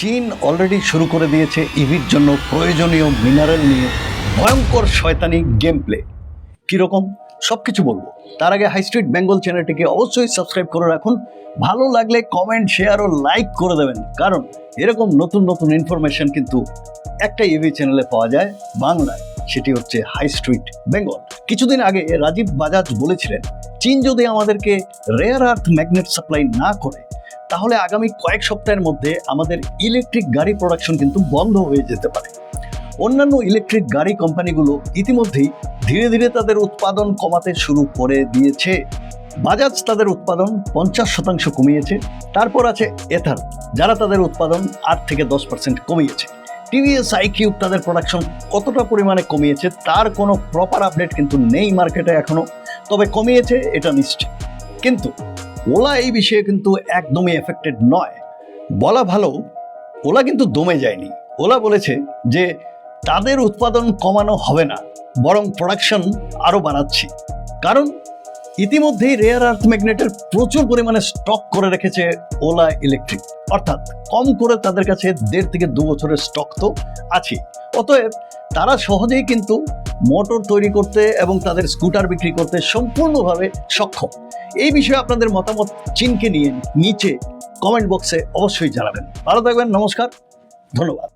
চীন অলরেডি শুরু করে দিয়েছে ইভির জন্য প্রয়োজনীয় মিনারেল নিয়ে ভয়ঙ্কর শয়তানি গেম প্লে কীরকম? সব কিছু বলব। তার আগে হাই স্ট্রিট বেঙ্গল চ্যানেলটিকে অবশ্যই সাবস্ক্রাইব করে রাখুন। ভালো লাগলে কমেন্ট শেয়ার ও লাইক করে দেবেন। কারণ এরকম নতুন নতুন ইনফরমেশন কিন্তু একটা ইভি চ্যানেলে পাওয়া যায় বাংলায়। সেটি হচ্ছে হাই স্ট্রিট বেঙ্গল কিছুদিন আগে রাজীব বাজাজ বলেছিলেন, চীন যদি আমাদেরকে রেয়ার আর্থ ম্যাগনেট সাপ্লাই না করে তাহলে আগামী কয়েক সপ্তাহের মধ্যে আমাদের ইলেকট্রিক গাড়ি প্রোডাকশন কিন্তু বন্ধ হয়ে যেতে পারে। অন্যান্য ইলেকট্রিক গাড়ি কোম্পানিগুলো ইতিমধ্যেই ধীরে ধীরে তাদের উৎপাদন কমাতে শুরু করে দিয়েছে। বাজাজ তাদের উৎপাদন পঞ্চাশ শতাংশ কমিয়েছে। তারপর আছে এথার, যারা তাদের উৎপাদন আট থেকে দশ পার্সেন্ট কমিয়েছে। টিভিএস আইকিউ তাদের প্রোডাকশন কতটা পরিমাণে কমিয়েছে তার কোনো প্রপার আপডেট কিন্তু নেই মার্কেটে এখনও। তবে কমিয়েছে, এটা নিশ্চিত কিন্তু ওলা এই বিষয়ে কিন্তু একদমই এফেক্টেড নয়। বলা ভালো, ওলা কিন্তু দমে যায়নি। ওলা বলেছে যে তাদের উৎপাদন কমানো হবে না, বরং প্রোডাকশন আরও বাড়াচ্ছি। কারণ ইতিমধ্যেই রেয়ার আর্থ ম্যাগনেটের প্রচুর পরিমাণে স্টক করে রেখেছে ওলা ইলেকট্রিক অর্থাৎ কম করে তাদের কাছে দেড় থেকে দু বছরের স্টক তো আছে অতএব তারা সহজেই কিন্তু মোটর তৈরি করতে এবং তাদের স্কুটার বিক্রি করতে সম্পূর্ণভাবে সক্ষম। এই বিষয়ে আপনাদের মতামত চীনকে নিয়ে নিচে কমেন্ট বক্সে অবশ্যই জানাবেন। ভালো থাকবেন, নমস্কার, ধন্যবাদ।